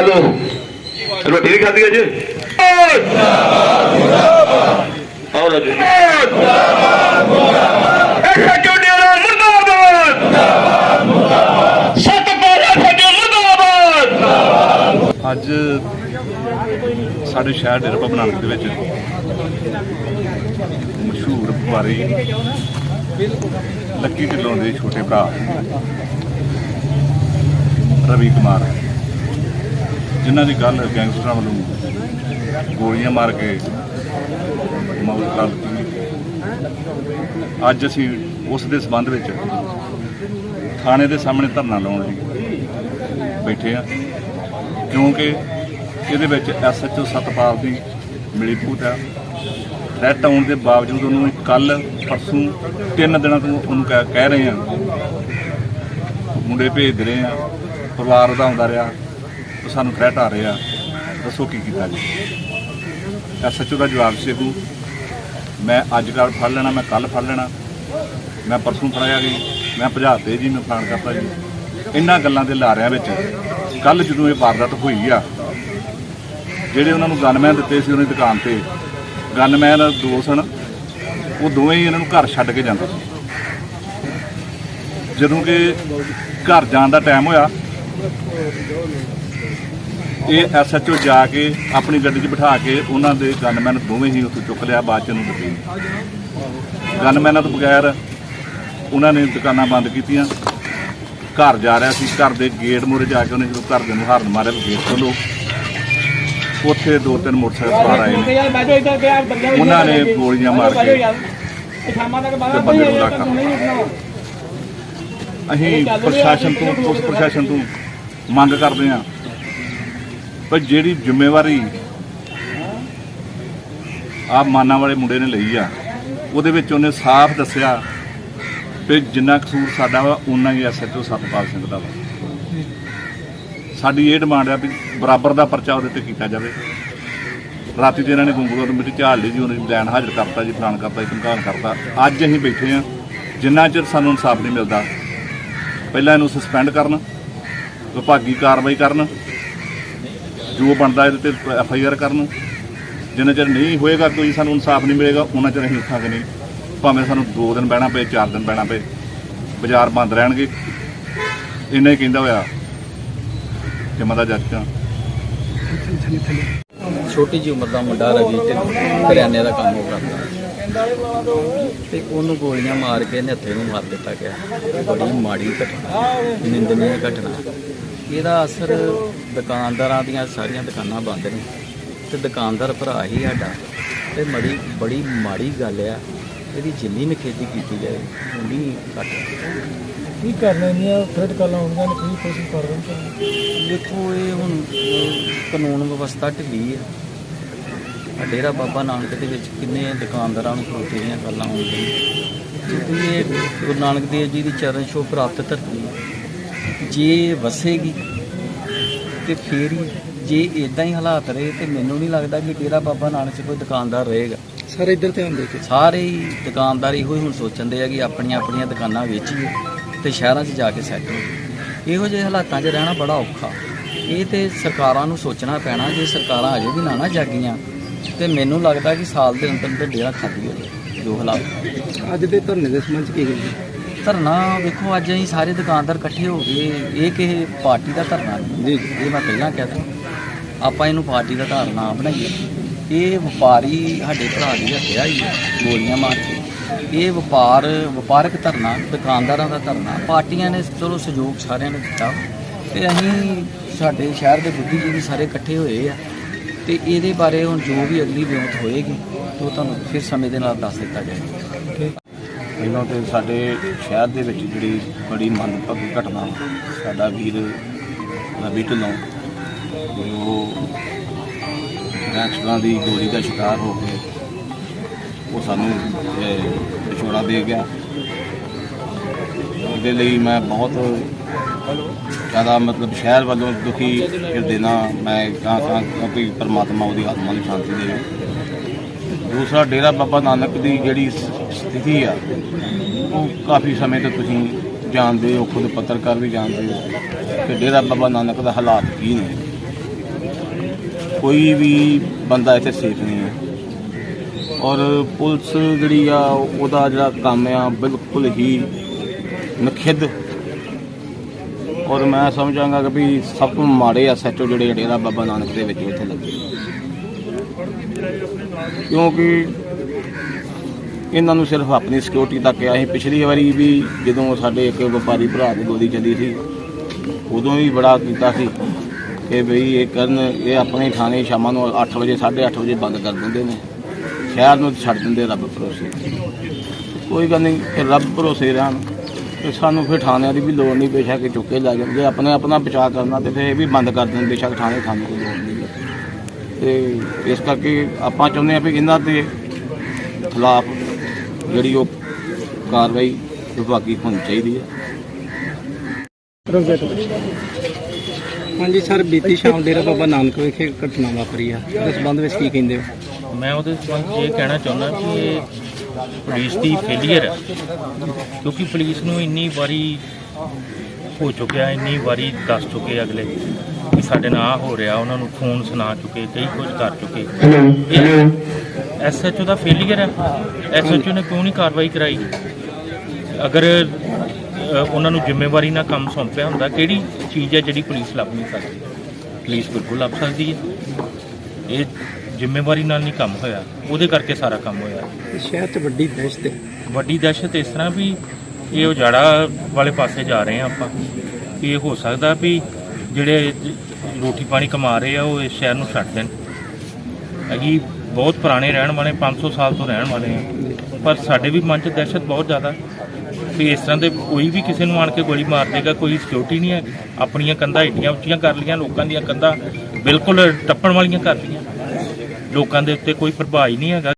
ਗੱਲ ਰੋਟੀ ਨਹੀਂ ਖਾਧੀ ਅੱਜ। ਆਓ ਰਾਜੂ। ਸੱਚੋ ਡੇਰਾ ਮੁਰਦਾਬਾਦ। ਸੱਤ ਪਾਲਾ ਸੱਚੋ ਮੁਰਦਾਬਾਦ। ਅੱਜ ਸਾਡੇ ਸ਼ਹਿਰ ਡੇਰਾ ਬਾਬਾ ਨਾਨਕ ਦੇ ਵਿੱਚ ਮਸ਼ਹੂਰ ਵਪਾਰੀ ਲੱਕੀ ਢਿੱਲੋਂ ਦੇ ਛੋਟੇ ਭਰਾ ਰਵੀ ਕੁਮਾਰ। ਜਿਨ੍ਹਾਂ ਦੀ ਗੱਲ ਗੈਂਗਸਟਰਾਂ ਵੱਲੋਂ ਗੋਲੀਆਂ ਮਾਰ ਕੇ ਮੌਤ ਕਰ ਦਿੱਤੀ ਅੱਜ ਅਸੀਂ ਉਸ ਦੇ ਸਬੰਧ ਵਿੱਚ ਥਾਣੇ ਦੇ ਸਾਹਮਣੇ ਧਰਨਾ ਲਾਉਣ ਲਈ ਬੈਠੇ ਆ ਕਿਉਂਕਿ ਇਹਦੇ ਵਿੱਚ ਐਸਐਚਓ ਸਤਪਾਲ ਦੀ ਮਿਲੀਭੂਤ ਆ ਰੈਟ ਆਉਣ ਦੇ ਬਾਵਜੂਦ ਉਹਨੂੰ ਕੱਲ ਪਰਸੋਂ ਤਿੰਨ ਦਿਨਾਂ ਤੋਂ ਉਹਨੂੰ ਕਹਿ ਕਹਿ ਰਹੇ ਆ ਮੁੰਡੇ ਭੇਜਦੇ ਰਹੇ ਆ ਪਰਿਵਾਰ ਉਹਦਾ ਆਉਂਦਾ ਰਿਹਾ। ਉਹ ਸਾਨੂੰ ਥ੍ਰੈਟ ਆ ਰਹੇ ਆ। ਦੱਸੋ ਕੀ ਕੀਤਾ ਜੀ? ਐਸਐਚਓ ਦਾ ਜਵਾਬ ਸੀ ਉਹ ਮੈਂ ਅੱਜ ਕੱਲ ਫੜ ਲੈਣਾ, ਮੈਂ ਕੱਲ ਫੜ ਲੈਣਾ। ਮੈਂ ਪਰਸੋਂ ਫੜਾਇਆ ਗਈ ਮੈਂ ਭਜਾ ਤੇ ਜੀ, ਮੈਂ ਫਲਾਣ ਕਰਤਾ ਜੀ। ਇਹਨਾਂ ਗੱਲਾਂ ਦੇ ਲਾਰਿਆਂ ਵਿੱਚ ਕੱਲ ਜਦੋਂ ਇਹ ਵਾਰਦਾਤ ਹੋਈ ਆ, ਜਿਹੜੇ ਉਹਨਾਂ ਨੂੰ ਗਨਮੈਨ ਦਿੱਤੇ ਸੀ ਉਹਨਾਂ ਦੀ ਦੁਕਾਨ ਤੇ ਗਨਮੈਨ ਦੋ ਸਨ, ਉਹ ਦੋਵੇਂ ਹੀ ਇਹਨਾਂ ਨੂੰ ਘਰ ਛੱਡ ਕੇ ਜਾਂਦੇ ਸੀ। ਜਦੋਂ ਕਿ ਘਰ ਜਾਣ ਦਾ ਟਾਈਮ ਹੋਇਆ ਇਹ ਐਸਐਚਓ ਜਾ ਕੇ ਆਪਣੀ ਗੱਡੀ 'ਚ ਬਿਠਾ ਕੇ ਉਹਨਾਂ ਦੇ ਗਨਮੈਨ ਦੋਵੇਂ ਹੀ ਉੱਥੇ ਚੁੱਕ ਲਿਆ, ਬਾਅਦ ਚ ਇਹਨੂੰ ਦਿੱਤੇ। ਗਨਮੈਨਾਂ ਤੋਂ ਬਗੈਰ ਉਹਨਾਂ ਨੇ ਦੁਕਾਨਾਂ ਬੰਦ ਕੀਤੀਆਂ। ਘਰ ਜਾ ਰਿਹਾ ਸੀ, ਘਰ ਦੇ ਗੇਟ ਮੂਹਰੇ ਜਾ ਕੇ ਉਹਨੇ ਜਦੋਂ ਘਰ ਦੇ ਨੂੰ ਹਾਰਨ ਮਾਰਿਆ ਵੀ ਗੇਟ ਖੋਲੋ ਉੱਥੇ ਦੋ ਤਿੰਨ ਮੋਟਰਸਾਈਕਲ ਸਵਾਰ ਆਏ ਨੇ। ਉਹਨਾਂ ਨੇ ਗੋਲੀਆਂ ਮਾਰ ਕੇ ਤੇ ਬੰਦੇ ਨੂੰ ਯਾਰ ਅਸੀਂ ਪ੍ਰਸ਼ਾਸਨ ਤੋਂ, ਪੁਲਿਸ ਪ੍ਰਸ਼ਾਸਨ ਤੋਂ ਮੰਗ ਕਰਦੇ ਹਾਂ ਪਰ ਜਿਹੜੀ ਜ਼ਿੰਮੇਵਾਰੀ ਆ ਮਾਨਾ ਵਾਲੇ ਮੁੰਡੇ ਨੇ ਲਈ ਆ, ਉਹਦੇ ਵਿੱਚ ਉਹਨੇ ਸਾਫ਼ ਦੱਸਿਆ ਕਿ ਜਿੰਨਾ ਕਸੂਰ ਸਾਡਾ ਵਾ ਉਨਾ ਹੀ ਐਸਐਚਓ ਸਤਪਾਲ ਸਿੰਘ ਦਾ ਵਾ। ਸਾਡੀ ਇਹ ਡਿਮਾਂਡ ਆ ਵੀ ਬਰਾਬਰ ਦਾ ਪਰਚਾ ਉਹਦੇ ਤੇ ਕੀਤਾ ਜਾਵੇ। ਰਾਤੀ ਤੇ ਇਹਨਾਂ ਨੇ ਗੁੰਗੂਆਂ ਨੂੰ ਮਿੱਟੀ ਝਾੜ ਲਈ ਜੀ, ਉਹਨੇ ਲੈਣ ਹਾਜ਼ਰ ਕਰਤਾ ਜੀ ਫਲਾਨ ਕਰਤਾ ਜੀ ਧਮਕਾਣ ਕਰਤਾ। ਅੱਜ ਅਸੀਂ ਬੈਠੇ ਆ, ਜਿੰਨਾ ਚਿਰ ਸਾਨੂੰ ਇਨਸਾਫ ਨਹੀਂ ਮਿਲਦਾ, ਪਹਿਲਾਂ ਇਹਨੂੰ ਸਸਪੈਂਡ ਕਰਨ, ਵਿਭਾਗੀ ਕਾਰਵਾਈ ਕਰਨ ਜੋ ਬਣਦਾ ਇਹਦੇ ਤੇ ਐਫ ਆਈ ਆਰ ਕਰਨ ਜਿੰਨਾ ਚਿਰ ਨਹੀਂ ਹੋਏਗਾ ਕੋਈ, ਸਾਨੂੰ ਇਨਸਾਫ ਨਹੀਂ ਮਿਲੇਗਾ, ਉਹਨਾਂ ਚਿਰ ਅਸੀਂ ਉੱਠਾਂਗੇ ਨਹੀਂ। ਭਾਵੇਂ ਸਾਨੂੰ 2 ਦਿਨ ਬਹਿਣਾ ਪਏ 4 ਦਿਨ ਬਹਿਣਾ ਪਏ, ਬਾਜ਼ਾਰ ਬੰਦ ਰਹਿਣਗੇ। ਇੰਨਾ ਹੀ ਕਹਿੰਦਾ ਹੋਇਆ ਕਿ ਮਦਾ ਜੱਜਾਂ ਛੋਟੀ ਜਿਹੀ ਉਮਰ ਦਾ ਮੁੰਡਾ ਰਵੀ ਤੇ ਕਰਿਆਨੇ ਦਾ ਕੰਮ ਉਹ ਕਰਦਾ। ਤੇ ਉਹਨੂੰ ਗੋਲੀਆਂ ਮਾਰ ਕੇ ਨੱਥੇ ਨੂੰ ਮਾਰ ਦਿੱਤਾ ਗਿਆ। ਬੜੀ ਮਾੜੀ ਘਟਨਾ। ਨਿੰਦਨੀय ਘਟਨਾ। ਇਹਦਾ ਅਸਰ ਦੁਕਾਨਦਾਰਾਂ ਦੀਆਂ ਸਾਰੀਆਂ ਦੁਕਾਨਾਂ ਬੰਦ ਨੇ ਤੇ ਦੁਕਾਨਦਾਰ ਭਰਾ ਹੀ ਸਾਡਾ। ਤੇ ਬੜੀ ਬੜੀ ਮਾੜੀ ਗੱਲ ਆ। ਇਹਦੀ ਜਿੰਨੀ ਨਖੇਦੀ ਕੀਤੀ ਜਾਏ ਉਨੀ ਘੱਟ। ਕੀ ਕਰਨਾ ਨਹੀਂ ਆ ਥ੍ਰੈਡ ਕਾਲਾਂ ਆਉਂਦੀਆਂ ਨੇ ਕੀ ਕੋਸ਼ਿਸ਼ ਕਰ ਰਹੇ ਨੇ ਦੇਖੋ ਇਹ ਹੁਣ ਕਾਨੂੰਨ ਵਿਵਸਥਾ ਢਿੱਲੀ ਆਹ ਡੇਰਾ ਬਾਬਾ ਨਾਨਕ ਦੇ ਵਿੱਚ ਕਿੰਨੇ ਦੁਕਾਨਦਾਰਾਂ ਨੂੰ ਖਲੋਤੇ ਦੀਆਂ ਗੱਲਾਂ ਆਉਂਦੀਆਂ ਕਿਉਂਕਿ ਇਹ ਗੁਰੂ ਨਾਨਕ ਦੇਵ ਜੀ ਦੀ ਚਰਨ ਛੋਹ ਪ੍ਰਾਪਤ ਧਰਤੀ ਜੇ ਵਸੇਗੀ ਤੇ ਫੇਰ ਹੀ ਜੇ ਇਦਾਂ ਹੀ ਹਾਲਾਤ ਰਹੇ ਤੇ ਮੈਨੂੰ ਨਹੀਂ ਲੱਗਦਾ ਕਿ ਡੇਰਾ ਬਾਬਾ ਨਾਨਕ 'ਚ ਕੋਈ ਦੁਕਾਨਦਾਰ ਰਹੇਗਾ। ਸਾਰੇ ਇੱਧਰ ਧਿਆਨ ਦੇ ਕੇ। ਸਾਰੇ ਹੀ ਦੁਕਾਨਦਾਰ ਇਹੋ ਹੀ ਹੁਣ ਸੋਚਣਦੇ ਆ ਕਿ ਆਪਣੀਆਂ ਆਪਣੀਆਂ ਦੁਕਾਨਾਂ ਵੇਚੀਏ ਤੇ ਸ਼ਹਿਰਾਂ 'ਚ ਜਾ ਕੇ ਸੈੱਟ ਹੋਈਏ। ਇਹੋ ਜਿਹੇ ਹਾਲਾਤਾਂ 'ਚ ਰਹਿਣਾ ਬੜਾ ਔਖਾ। ਇਹ ਤੇ ਸਰਕਾਰਾਂ ਨੂੰ ਸੋਚਣਾ ਪੈਣਾ ਜੇ ਸਰਕਾਰਾਂ ਅਜੇ ਵੀ ਨਾ ਨਾ ਜਾਗੀਆਂ ਤੇ ਮੈਨੂੰ ਲੱਗਦਾ ਕਿ ਸਾਲ ਦੇ ਅੰਦਰ ਅੰਦਰ ਡੇਰਾ ਖਾਲੀ ਹੋ ਜਾਏ ਜੋ ਹਾਲਾਤ। ਅੱਜ ਦੇ ਧਰਨੇ ਦੇ ਸੰਬੰਧ ਚ ਕੀ ਗੱਲ ਧਰਨਾ ਵੇਖੋ ਅੱਜ ਅਸੀਂ ਸਾਰੇ ਦੁਕਾਨਦਾਰ ਇਕੱਠੇ ਹੋ ਗਏ। ਇਹ ਕਿਸੇ ਪਾਰਟੀ ਦਾ ਧਰਨਾ ਨਹੀਂ। ਜੀ। ਇਹ ਮੈਂ ਪਹਿਲਾਂ ਕਹਿ ਤਾ ਆਪਾਂ ਇਹਨੂੰ ਪਾਰਟੀ ਦਾ ਧਾਰਨਾ ਬਣਾਈਏ। ਇਹ ਵਪਾਰੀ ਸਾਡੇ ਭਰਾ ਦੀ ਹੱਤਿਆ ਹੀ ਹੈ, ਗੋਲੀਆਂ ਮਾਰ ਕੇ। ਇਹ ਵਪਾਰ ਵਪਾਰਕ ਧਰਨਾ ਦੁਕਾਨਦਾਰਾਂ ਦਾ ਧਰਨਾ। ਪਾਰਟੀਆਂ ਨੇ ਚਲੋ ਸਹਿਯੋਗ ਸਾਰਿਆਂ ਨੇ ਦਿੱਤਾ। ਤੇ ਅਸੀਂ ਸਾਡੇ ਸ਼ਹਿਰ ਦੇ ਬੁੱਧੀਜੀਵੀ ਸਾਰੇ ਇਕੱਠੇ ਹੋਏ ਆ। ਤੇ ਇਹਦੇ ਬਾਰੇ ਹੁਣ ਜੋ ਵੀ ਅਗਲੀ ਵਿਉਂਤ ਹੋਏਗੀ ਉਹ ਤੁਹਾਨੂੰ ਫਿਰ ਸਮੇਂ ਦੇ ਨਾਲ ਦੱਸ ਦਿੱਤਾ ਜਾਏਗਾ। ਪਹਿਲਾਂ ਤੇ ਸਾਡੇ ਸ਼ਹਿਰ ਦੇ ਵਿੱਚ ਜਿਹੜੀ ਬੜੀ ਮੰਦਭਾਗੀ ਘਟਨਾ ਸਾਡਾ ਵੀਰ ਰਵੀ ਢਿੱਲੋਂ ਉਹ ਗੈਂਗਸਟਰਾਂ ਦੀ ਗੋਲੀ ਦਾ ਸ਼ਿਕਾਰ ਹੋ ਕੇ ਉਹ ਸਾਨੂੰ ਵਿਛੋੜਾ ਦੇ ਗਿਆ। ਇਹਦੇ ਲਈ ਮੈਂ ਬਹੁਤ ਜ਼ਿਆਦਾ ਮਤਲਬ ਸ਼ਹਿਰ ਵੱਲੋਂ ਦੁਖੀ ਹਿਰਦੇ ਨਾਲ ਮੈਂ ਕਾਂ ਕਾਂ ਕਿ ਪਰਮਾਤਮਾ ਉਹਦੀ ਆਤਮਾ ਨੂੰ ਸ਼ਾਂਤੀ ਦੇਵੇ। ਦੂਸਰਾ ਡੇਰਾ ਬਾਬਾ ਨਾਨਕ ਦੀ ਜਿਹੜੀ ਸਥਿਤੀ ਆ। ਉਹ ਕਾਫੀ ਸਮੇਂ ਤੋਂ ਤੁਸੀਂ ਜਾਣਦੇ ਹੋ, ਖੁਦ ਪੱਤਰਕਾਰ ਵੀ ਜਾਣਦੇ ਹੋ ਕਿ ਡੇਰਾ ਬਾਬਾ ਨਾਨਕ ਦਾ ਹਾਲਾਤ ਕੀ ਨੇ। ਕੋਈ ਵੀ ਬੰਦਾ ਇੱਥੇ ਸੇਫ ਨਹੀਂ ਹੈ। ਔਰ ਪੁਲਿਸ ਜਿਹੜੀ ਆ, ਉਹਦਾ ਜਿਹੜਾ ਕੰਮ ਆ, ਬਿਲਕੁਲ ਹੀ ਨਖਿੱਧ। ਔਰ ਮੈਂ ਸਮਝਾਂਗਾ ਕਿ ਵੀ ਸਭ ਤੋਂ ਮਾੜੇ ਆ, ਸੱਚੋ ਜਿਹੜੇ ਡੇਰਾ ਬਾਬਾ ਨਾਨਕ ਦੇ ਵਿੱਚ ਇੱਥੇ ਲੱਗੇ। ਕਿਉਂਕਿ ਇਹਨਾਂ ਨੂੰ ਸਿਰਫ ਆਪਣੀ ਸਿਕਿਉਰਿਟੀ ਤੱਕ ਆ ਅਸੀਂ ਪਿਛਲੀ ਵਾਰੀ ਵੀ ਜਦੋਂ ਸਾਡੇ ਇੱਕ ਵਪਾਰੀ ਭਰਾ ਦੀ ਗੋਲੀ ਚੱਲੀ ਸੀ, ਉਦੋਂ ਵੀ ਬੜਾ ਕੀਤਾ ਸੀ ਕਿ ਬਈ ਇਹ ਕਰਨ, ਇਹ ਆਪਣੇ ਥਾਣੇ ਸ਼ਾਮਾਂ ਨੂੰ 8 ਵਜੇ 8:30 ਵਜੇ ਬੰਦ ਕਰ ਦਿੰਦੇ ਨੇ। ਸ਼ਹਿਰ ਨੂੰ ਛੱਡ ਦਿੰਦੇ ਰੱਬ ਭਰੋਸੇ। ਕੋਈ ਗੱਲ ਨਹੀਂ, ਫਿਰ ਰੱਬ ਭਰੋਸੇ ਰਹਿਣ। ਤੇ ਸਾਨੂੰ ਫਿਰ ਥਾਣਿਆਂ ਦੀ ਵੀ ਲੋੜ ਨਹੀਂ ਬੇਸ਼ੱਕ ਚੁੱਕੇ ਕੇ ਲੈ ਜਾਂਦੇ। ਆਪਣੇ ਆਪਣਾ ਬਚਾਅ ਕਰਨਾ ਤੇ ਫਿਰ ਇਹ ਵੀ ਬੰਦ ਕਰ ਦਿੰਦੇ, ਬੇਸ਼ੱਕ ਥਾਣੇ ਸਾਨੂੰ ਕੋਈ ਲੋੜ ਨਹੀਂ। ਤੇ ਇਸ ਕਰਕੇ ਆਪਾਂ ਚਾਹੁੰਦੇ ਹਾਂ ਵੀ ਇਹਨਾਂ ਦੇ ਖਿਲਾਫ ਜਿਹੜੀ ਉਹ ਕਾਰਵਾਈ ਵਿਭਾਗੀ ਹੋਣੀ ਚਾਹੀਦੀ ਹੈ। ਹਾਂਜੀ ਸਰ ਬੀਤੀ ਸ਼ਾਮ ਡੇਰਾ ਬਾਬਾ ਨਾਨਕ ਵਿਖੇ ਘਟਨਾ ਵਾਪਰੀ ਆ। ਇਸ ਸੰਬੰਧ ਵਿੱਚ ਕੀ ਕਹਿੰਦੇ ਹੋ? ਮੈਂ ਉਹਦੇ ਸੰਬੰਧ ਇਹ ਕਹਿਣਾ ਚਾਹੁੰਦਾ ਕਿ ਇਹ ਪੁਲਿਸ ਦੀ ਫੇਲੀਅਰ ਹੈ ਕਿਉਂਕਿ ਪੁਲਿਸ ਨੂੰ ਇੰਨੀ ਵਾਰੀ ਹੋ ਚੁੱਕਿਆ ਇੰਨੀ ਵਾਰੀ ਦੱਸ ਚੁੱਕੇ ਅਗਲੇ ਕਿ ਸਾਡੇ ਨਾਲ ਆਹ ਹੋ ਰਿਹਾ ਉਹਨਾਂ ਨੂੰ ਫੋਨ ਸੁਣਾ ਚੁੱਕੇ ਕਈ ਕੁਝ ਕਰ ਚੁੱਕੇ। ਐਸਐਚਓ ਦਾ ਫੇਲੀਅਰ ਹੈ? ਐਸਐਚਓ ਨੇ ਕਿਉਂ ਨਹੀਂ ਕਾਰਵਾਈ ਕਰਾਈ? ਅਗਰ ਉਹਨਾਂ ਨੂੰ ਜ਼ਿੰਮੇਵਾਰੀ ਨਾਲ ਕੰਮ ਸੌਂਪਿਆ ਹੁੰਦਾ ਕਿਹੜੀ ਚੀਜ਼ ਹੈ ਜਿਹੜੀ ਪੁਲਿਸ ਲੱਭ ਨਹੀਂ ਸਕਦੀ? ਪੁਲਿਸ ਬਿਲਕੁਲ ਲੱਭ ਸਕਦੀ ਹੈ। ਇਹ ਜ਼ਿੰਮੇਵਾਰੀ ਨਾਲ ਨਹੀਂ ਕੰਮ ਹੋਇਆ। ਉਹਦੇ ਕਰਕੇ ਸਾਰਾ ਕੰਮ ਹੋਇਆ। 'ਚ ਵੱਡੀ ਦਹਿਸ਼ਤ ਹੈ ਵੱਡੀ ਦਹਿਸ਼ਤ ਇਸ ਤਰ੍ਹਾਂ ਵੀ ਇਹ ਉਜਾੜਾ ਵਾਲੇ ਪਾਸੇ ਜਾ ਰਹੇ ਆ ਆਪਾਂ। ਇਹ ਹੋ ਸਕਦਾ ਵੀ ਜਿਹੜੇ ਰੋਟੀ ਪਾਣੀ ਕਮਾ ਰਹੇ ਆ ਉਹ ਇਸ ਸ਼ਹਿਰ ਨੂੰ ਛੱਡ ਦੇਣ। ਅਸੀਂ ਬਹੁਤ ਪੁਰਾਣੇ ਰਹਿਣ ਵਾਲੇ 500 ਸਾਲ ਤੋਂ ਰਹਿਣ ਵਾਲੇ ਆ। ਪਰ ਸਾਡੇ ਵੀ ਮਨ 'ਚ ਦਹਿਸ਼ਤ ਬਹੁਤ ਜ਼ਿਆਦਾ ਵੀ ਇਸ ਤਰ੍ਹਾਂ ਦੇ ਕੋਈ ਵੀ ਕਿਸੇ ਨੂੰ ਆਣ ਕੇ ਗੋਲੀ ਮਾਰ ਦੇਗਾ, ਕੋਈ ਸਿਕਿਉਰਿਟੀ ਨਹੀਂ ਹੈਗੀ। ਆਪਣੀਆਂ ਕੰਧਾਂ ਏਡੀਆਂ ਉੱਚੀਆਂ ਕਰ ਲਈਆਂ, ਲੋਕਾਂ ਦੀਆਂ ਕੰਧਾਂ ਬਿਲਕੁਲ ਟੱਪਣ ਵਾਲੀਆਂ ਕਰ ਲਈਆਂ। ਲੋਕਾਂ ਦੇ ਉੱਤੇ ਕੋਈ ਪ੍ਰਭਾਵ ਹੀ ਨਹੀਂ ਹੈਗਾ।